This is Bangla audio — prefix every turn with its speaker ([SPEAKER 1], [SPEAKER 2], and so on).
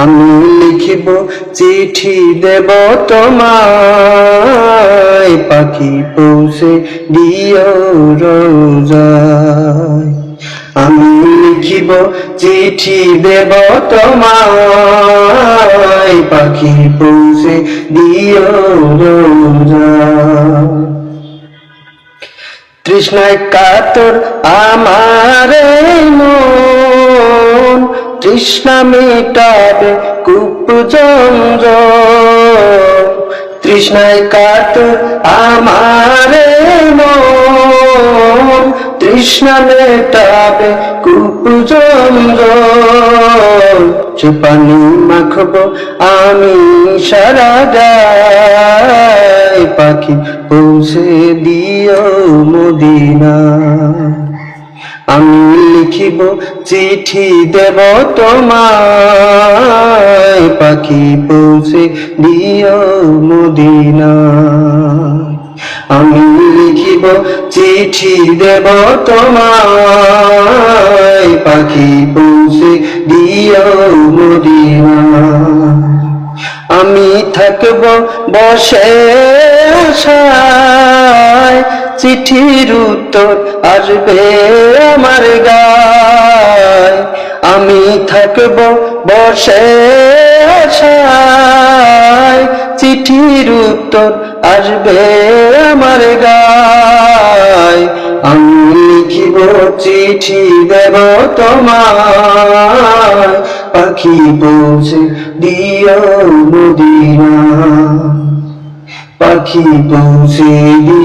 [SPEAKER 1] আমি লিখিব, চিঠি দেব তোমায়। পাখি পৌঁছে দিও রোজায়। আমি লিখিব, চিঠি দেব তোমায়। পাখি পৌঁছে দিও রোজায়। তৃষ্ণায় কাতর আমার তৃষ্ণা মেটাবে কুপজঞ্জ তৃষ্ণায় কাত আমার তৃষ্ণা মেটাবে কুপজঞ্জ চুপানি মাখব আমি সারা গায়। পাখি পৌঁছে দিও মদিনা। আমি লিখিব চিঠি দেব তোমায়। পাখি পৌঁছে দিও মদিনা আমি লিখিব চিঠি দেব তোমায়। পাখি পৌঁছে দিও মদিনা আমি থাকব বসে আশায়। চিঠির উত্তর আসবে আমার গায়। আমি থাকব বসে আশায়। চিঠির উত্তর আসবে আমার গায়। আমি লিখিব চিঠি দেব তোমায়। পাখি পৌঁছে দিও মদিনা। পাখি পৌঁছে মদিনা